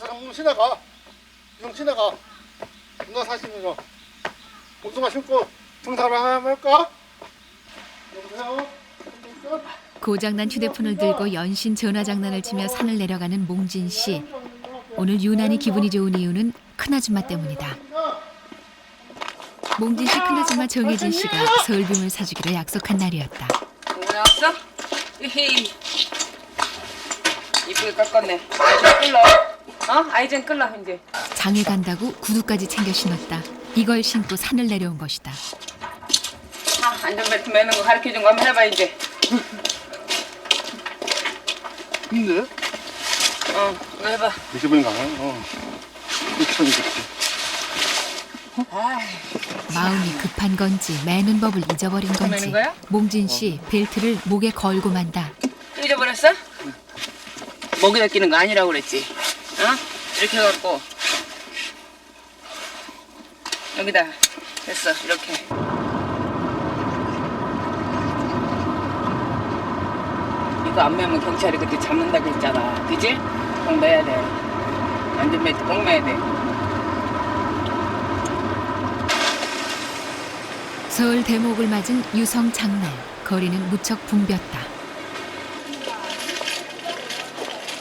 잠깐 지나가. 형 지나가. 누나 사시면서 운동화 신고 등산을 할까? 여보세요? 고장난 휴대폰을 들고 연신 전화 장난을 치며 산을 내려가는 몽진 씨. 오늘 유난히 기분이 좋은 이유는 큰아줌마 때문이다. 몽진 씨 큰아줌마 정혜진 씨가 서울빔을 사주기로 약속한 날이었다. 공부 나왔어? 히히. 이쁘게 깎았네. 어? 아이젠 끌러 이제. 장에 간다고 구두까지 챙겨 신었다. 이걸 신고 산을 내려온 것이다. 아, 안전벨트 매는 거 가르쳐 준거 한번 해봐 이제. 힘내? 어, 이거 해봐. 몇시 분인가? 어. 이렇게 하면 좋지. 아이, 마음이 급한 건지 매는 법을 잊어버린 건지 매는 거야? 몽진 씨 벨트를 목에 걸고 만다. 또 잊어버렸어? 목에다 끼는 거 아니라고 그랬지. 어? 이렇게 해갖고 여기다 됐어 이렇게. 이거 안 매면 경찰이 그때 잡는다고 했잖아. 그지? 꼭 매야 돼. 안전벨트 꼭 매야 돼. 서울 대목을 맞은 유성 장날 거리는 무척 붐볐다.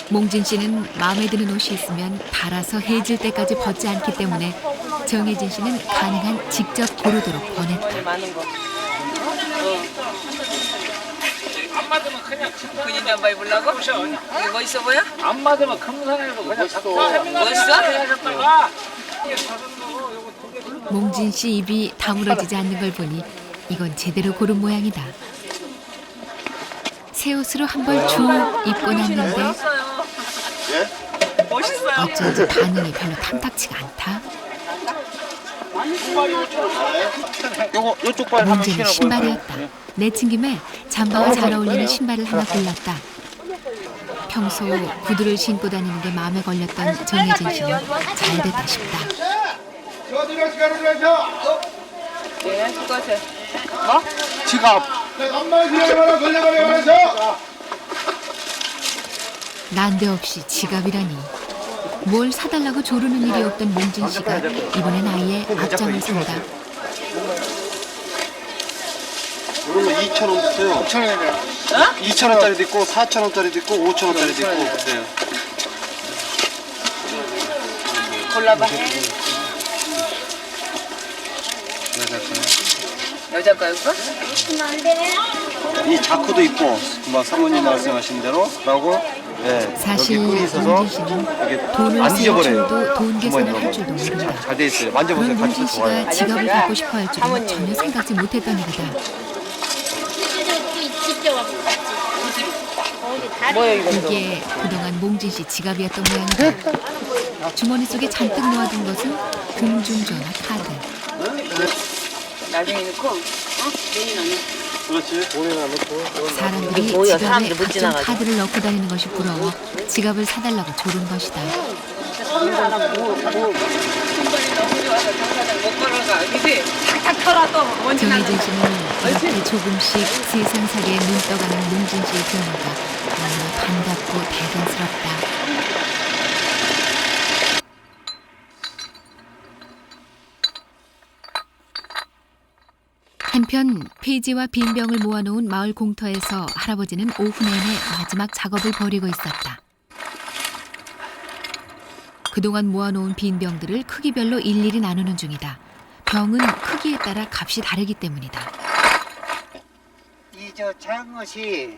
몽진 씨는 마음에 드는 옷이 있으면 달아서 해질 때까지 벗지 않기 때문에 정혜진 씨는 가능한 직접 고르도록 권했다. 머리 많은 거. 안 맞으면 그냥 그냥 잠바 입으려고? 이게 멋있어 보여? 안 맞으면 그냥. 멋있어? 하셨다가 몽진 씨 입이 다물어지지 않는 걸 보니 이건 제대로 고른 모양이다. 새 옷으로 한 벌 쭉 입고 났는데 멋있어요. 예? 멋있어요. 어쩐지 반응이 별로 탐탁치가 않다. 요거 요쪽 발 한번 문제는 신어볼까요? 신발이었다. 내친 김에 잠바와 잘 어울리는 신발을 하나 골랐다. 평소 구두를 신고 다니는 게 마음에 걸렸던 정혜진 씨는 잘 됐다 싶다. 어디가 시간을 내서 네, 수고하세 뭐? 지갑 엄마 기다려라 걸려가려 그래서 난데없이 지갑이라니. 뭘 사달라고 조르는 일이 없던 몽진 씨가 이번엔 아예 앞장을 선다. 이런 거 2,000원부터요. 5천원이네. 어? 2,000원짜리도 있고 4,000원짜리도 있고 5,000원짜리도 있고. 네. 골라봐. 여자 거 이거? 이 자크도 있고 뭐 사모님 말씀하신 대로 라고 네. 사실 여기 꿀이 있어서 몽진 씨는 이게 돈을 안 쓸. 줄도 돈 계산을 할. 줄도 모른다. 잘 돼 있어요. 만져보세요. 그런 가치도 몽진 좋아요. 씨가 지갑을 갖고 싶어 할 줄은 사모님. 전혀 생각지 못했던 일이다. 뭐야 이거? 이게 그동안 몽진 씨 지갑이었던 모양이다. 주머니 속에 잔뜩 놓아둔 것은 공중전화 카드. 나중에 넣고, 어? 내일 넣어. 넣고. 사람들이 이게 뭐야, 지갑에 사람들 못 각종 지나가죠. 카드를 넣고 다니는 것이 부러워 지갑을 사달라고 조른 것이다. 정혜진 씨는 이렇게 조금씩 세상살이에 눈 떠가는 몽진 씨의 변화가 너무 반갑고 대견스럽다. 한편 폐지와 빈병을 모아놓은 마을 공터에서 할아버지는 오후 내내 마지막 작업을 벌이고 있었다. 그동안 모아놓은 빈병들을 크기별로 일일이 나누는 중이다. 병은 크기에 따라 값이 다르기 때문이다. 이 저 작은 것이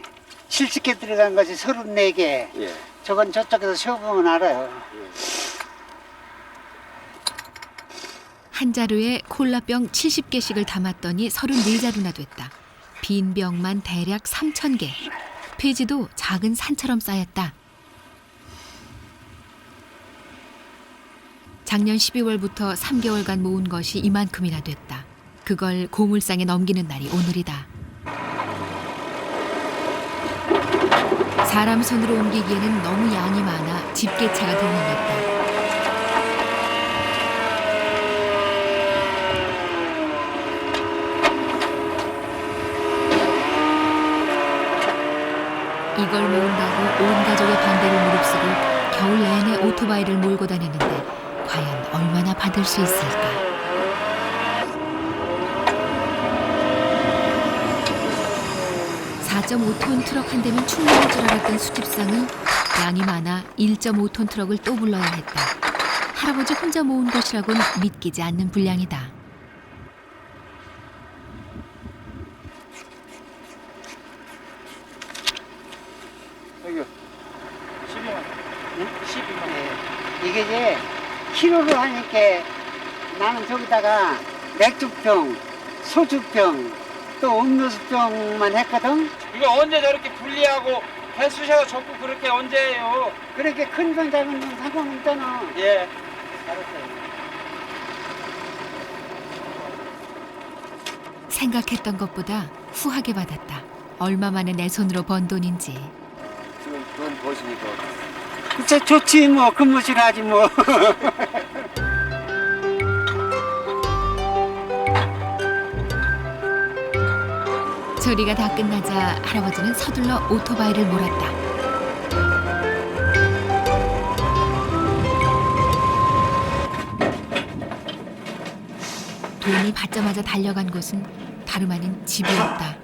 70개 들어간 것이 34개. 예. 저건 저쪽에서 세어보면 알아요. 한 자루에 콜라병 70개씩을 담았더니 34자루나 됐다. 빈 병만 대략 3,000개. 폐지도 작은 산처럼 쌓였다. 작년 12월부터 3개월간 모은 것이 이만큼이나 됐다. 그걸 고물상에 넘기는 날이 오늘이다. 사람 손으로 옮기기에는 너무 양이 많아 집게차가 들려갔다. 이걸 모은다고 온 가족의 반대를 무릅쓰고 겨울 내내 오토바이를 몰고 다니는데 과연 얼마나 받을 수 있을까? (4.5톤) 트럭 한 대면 충분할 줄 알았던 수집상은 양이 많아 (1.5톤) 트럭을 또 불러야 했다 할아버지 혼자 모은 것이라곤 믿기지 않는 분량이다 여기 12만 12만 예. 이게 이제 키로로 하니까 나는 저기다가 맥주병, 소주병, 또 음료수병만 했거든. 이거 언제 저렇게 분리하고 배 쑤셔서 접고 그렇게 언제 해요? 그렇게 큰 병 작은 병 상관없 잖아. 예. 생각했던 것보다 후하게 받았다. 얼마 만에 내 손으로 번 돈인지. 지금 돈 버시니까 그쵸 좋지 뭐 근무실 하지 뭐. 처리가 다 끝나자 할아버지는 서둘러 오토바이를 몰았다. 돈이 받자마자 달려간 곳은 다름 아닌 집이었다.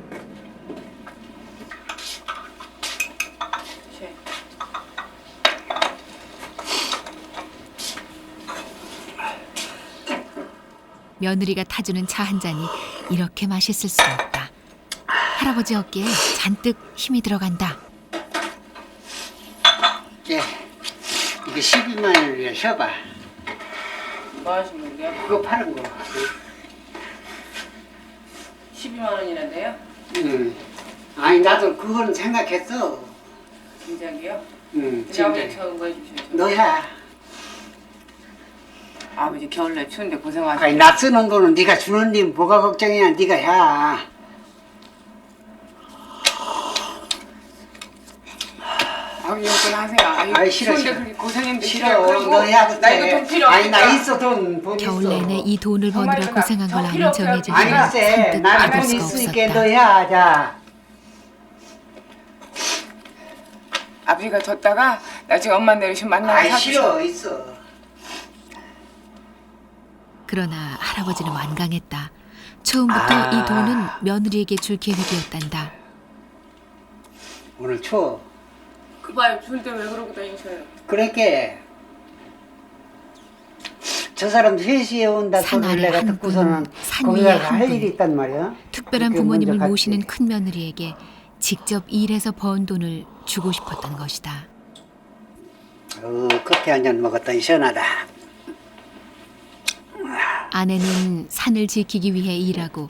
며느리가 타주는 차 한 잔이 이렇게 맛있을 수 없다. 할아버지 어깨에 잔뜩 힘이 들어간다. 예. 이게 12만 원이야 쉬어봐. 뭐 하시는 거예요? 그거 파는 거. 12만 원이란데요? 응. 아니 나도 그거는 생각했어. 진작이요? 응. 진짜. 아버지 처음 해주셔서 너야. 아버지 겨울날 추운데 고생하시고 아니 나 쓰는 돈은 네가 주는 님 뭐가 걱정이야 네가 해. 아버지 용돈 하세요 아유, 아이, 싫어, 추운데 싫어. 그렇게 고생했는데 싫어. 그리고 너 해야 돼. 나 이거 돈 필요 아니 나 없으니까. 있어 돈. 돈 겨울 있어. 내내 이 돈을 버느라 고생한 걸저 아는 필요 없어요. 정혜진 아니 씨는 글쎄 선뜻 나는 받을 돈 수가 있으니까 없었다. 너 해야 자. 아버지가 줬다가 나중에 엄마 내리시면 만나서 아이 싫어 있어. 그러나 할아버지는 완강했다. 처음부터 아. 이 돈은 며느리에게 줄 계획이었단다. 오늘 추워. 그 봐요 추운데 왜 그러고 다니셔요 그렇게 저 사람 3시에 온다 산 소리를 아래 내가 한 듣고서는 분, 산 거기 위에 가서 한할 분. 일이 있단 말이야. 특별한 그렇게 부모님을 먼저 갔지. 모시는 큰 며느리에게 직접 일해서 번 돈을 주고 싶었던 것이다. 어, 커피 한 잔 먹었더니 시원하다. 아내는 산을 지키기 위해 일하고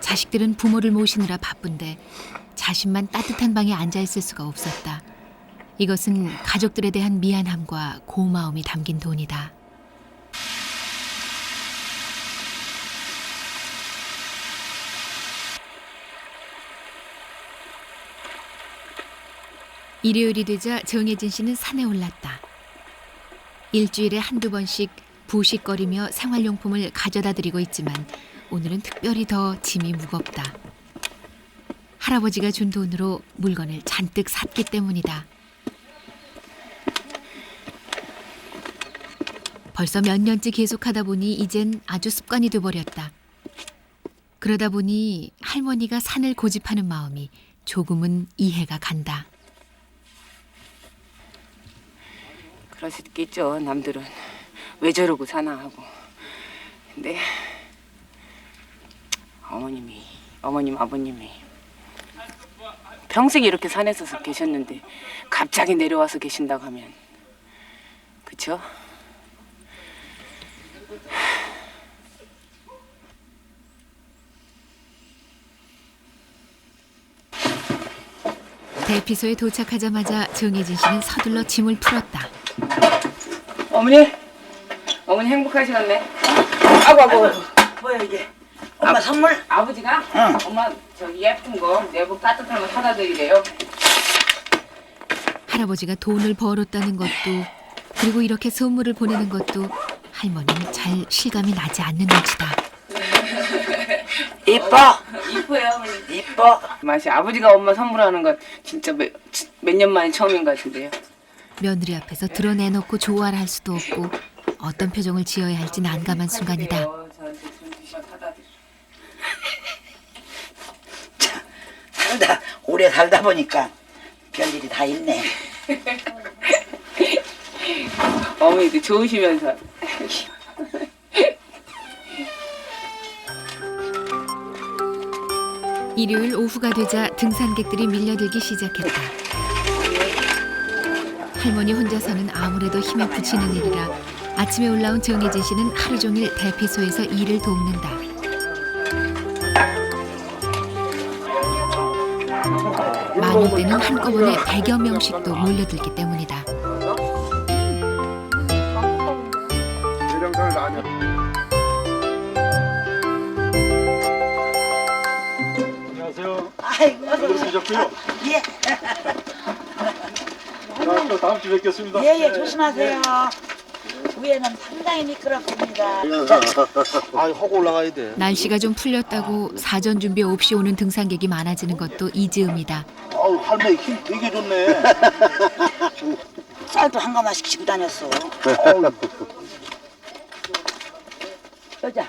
자식들은 부모를 모시느라 바쁜데 자신만 따뜻한 방에 앉아 있을 수가 없었다. 이것은 가족들에 대한 미안함과 고마움이 담긴 돈이다. 일요일이 되자 정혜진 씨는 산에 올랐다. 일주일에 한두 번씩 부식거리며 생활용품을 가져다 드리고 있지만 오늘은 특별히 더 짐이 무겁다. 할아버지가 준 돈으로 물건을 잔뜩 샀기 때문이다. 벌써 몇 년째 계속하다 보니 이젠 아주 습관이 돼버렸다. 그러다 보니 할머니가 산을 고집하는 마음이 조금은 이해가 간다. 그럴 수도 있겠죠 남들은 왜 저러고 사나 하고 근데 어머님이 어머님 아버님이 평생 이렇게 산에서 계셨는데 갑자기 내려와서 계신다고 하면 그쵸? 대피소에 도착하자마자 정혜진 씨는 서둘러 짐을 풀었다. 어머니 어머니 행복하시겠네. 아고 아고. 뭐야 이게? 엄마 선물? 아버지가? 엄마 저 예쁜 거 내복 따뜻한 거 사다 드리래요. 할아버지가 돈을 벌었다는 것도 그리고 이렇게 선물을 보내는 것도 할머니는 잘 실감이 나지 않는 눈치다. 이뻐. 이뻐요 어머니. 이뻐. 맛이 아버지가 엄마 선물하는 건 진짜 몇 년 만에 처음인 것 같은데요. 며느리 앞에서 드러내놓고 좋아를 할 수도 없고 어떤 표정을 지어야 할지 난감한 순간이다. 저한테 드려. 살다 오래 살다 보니까 별일이 다 있네. 어머니도 좋으시면서. 일요일 오후가 되자 등산객들이 밀려들기 시작했다. 할머니 혼자서는 아무래도 힘에 부치는 일이라 아침에 올라온 정혜진 씨는 하루 종일 대피소에서 일을 돕는다. 많을 때는 한꺼번에 100여 명씩도 몰려들기 때문이다. 안녕하세요. 아이고, 오셨고요. 예, 또 다음 주에 뵙겠습니다. 예, 예, 조심하세요. 위에는 상당히 미끄럽습니다. 아, 하고 올라가야 돼. 날씨가 좀 풀렸다고 사전 준비 없이 오는 등산객이 많아지는 것도 이 즈음이다. 아우 할머니 힘 되게 좋네. 쌀도 한 가마씩 지고 다녔어. 여자,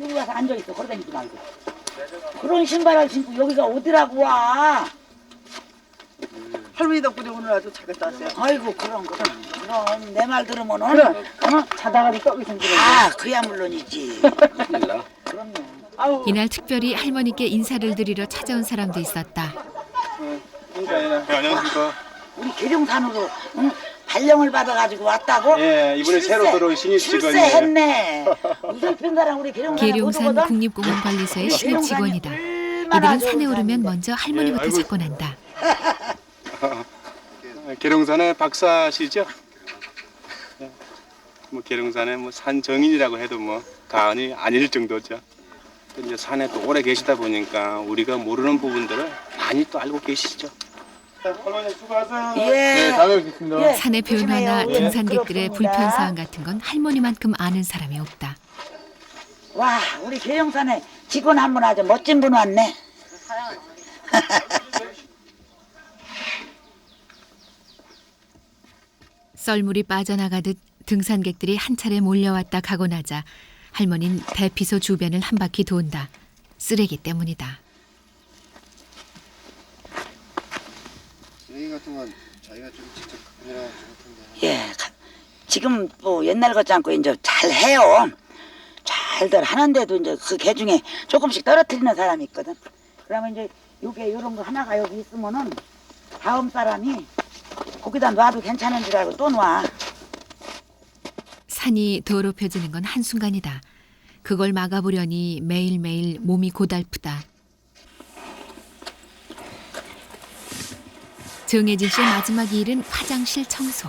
여기 와서 앉아있어. 걸어다니지 말고. 그런 신발을 신고 여기가 어디라고 와. 할머니 덕분에 오늘 아주 잘 갔다 왔어요. 아이고, 그럼, 그럼. 그럼, 내 말 들으면은. 어? 자다가도 떡이 생기는 아, 그야 물론이지. 그럼요. 이날 특별히 할머니께 인사를 드리러 찾아온 사람도 있었다. 네, 안녕하십니까. 우리 계룡산으로 응? 발령을 받아가지고 왔다고? 예, 이번에 새로 들어온 신입 직원이에요. 출세했네. 우선 편사랑 우리 계룡산 계룡산 국립공원관리소의 신입 직원이다. 이들은 산에 오르면 먼저 할머니부터 아이고. 찾고 난다. 계룡산의 박사시죠? 네. 뭐 계룡산의 뭐 산 정인이라고 해도 뭐 과언이 아닐 정도죠. 또 이제 산에 또 오래 계시다 보니까 우리가 모르는 부분들을 많이 또 알고 계시죠. 할머니 수고하세요. 예. 네, 다음에 뵙겠습니다. 예, 산의 변화나 조심해요. 예, 등산객들의 그렇습니다. 불편 사항 같은 건 할머니만큼 아는 사람이 없다. 와, 우리 계룡산에 직원 한 분 아주 멋진 분 왔네. 썰물이 빠져나가듯 등산객들이 한 차례 몰려왔다 가고 나자 할머니는 대피소 주변을 한 바퀴 돈다. 쓰레기 때문이다. 쓰레기 같은 건 자기가 좀 직접 그냥 좋던데. 예, 가- 지금 뭐 옛날 같지 않고 이제 잘 해요. 잘들 하는데도 이제 그 개 중에 조금씩 떨어뜨리는 사람이 있거든. 그러면 이제 요게 요런 거 하나가 여기 있으면은 다음 사람이 거기다 놔도 괜찮은 줄 알고 또 놔. 산이 더럽혀지는 건 한순간이다. 그걸 막아보려니 매일매일 몸이 고달프다. 정혜진 씨의 마지막 일은 화장실 청소.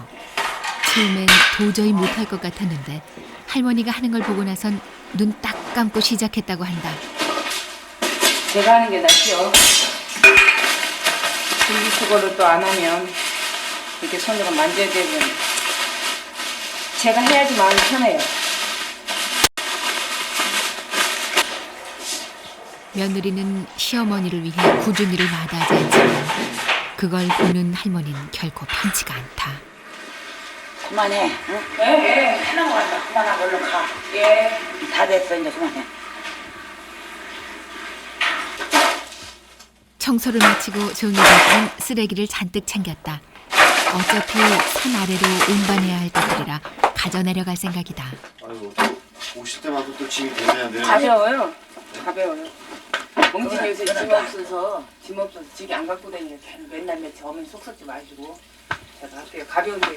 처음엔 도저히 못할 것 같았는데 할머니가 하는 걸 보고 나선 눈 딱 감고 시작했다고 한다. 제가 하는 게 낫죠. 분리수거를 또 안 하면 이렇게 손으로 만져야 되면 제가 해야지 마음이 편해요. 며느리는 시어머니를 위해 일을 마다하지 않지만 그걸 보는 할머니는 결코 편치가 않다. 그만해. 응? 예, 예, 하는 거 한다. 그만하고 얼른 가. 예. 다 됐어 이제 그만해. 청소를 마치고 씨는 쓰레기를 잔뜩 챙겼다. 어차피 산 아래로 운반해야 할 것들이라 가져 내려갈 생각이다. 아이고 오실 때마다 또 짐이 되네야 돼. 가벼워요. 가벼워요. 몽진이 요새 짐 없어서 짐 없어서 지게 안 갖고 다니요 맨날 며칠 어머니 속 썩지 마시고 제가 할게요. 가벼운데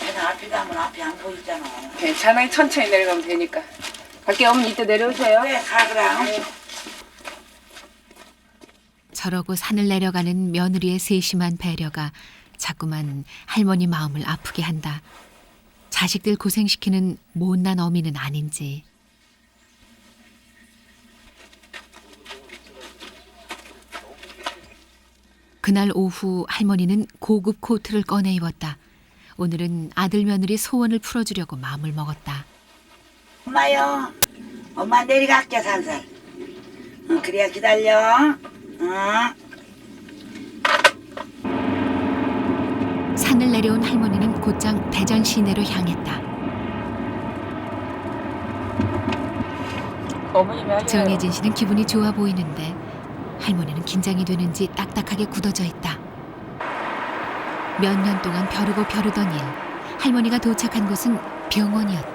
내가 앞에 가면 앞이 안 보이잖아. 괜찮아요. 천천히 내려가면 되니까. 갈게요. 어머니 이따 내려오세요. 그래 가 그럼. 저러고 산을 내려가는 며느리의 세심한 배려가 자꾸만 할머니 마음을 아프게 한다. 자식들 고생시키는 못난 어미는 아닌지. 그날 오후 할머니는 고급 코트를 꺼내 입었다. 오늘은 아들 며느리 소원을 풀어주려고 마음을 먹었다. 엄마요. 엄마 내려갈게 살살. 응, 그래야 기다려. 응. 산을 내려온 할머니는 곧장 대전 시내로 향했다. 정혜진 씨는 기분이 좋아 보이는데 할머니는 긴장이 되는지 딱딱하게 굳어져 있다. 몇 년 동안 벼르고 벼르던 일. 할머니가 도착한 곳은 병원이었다.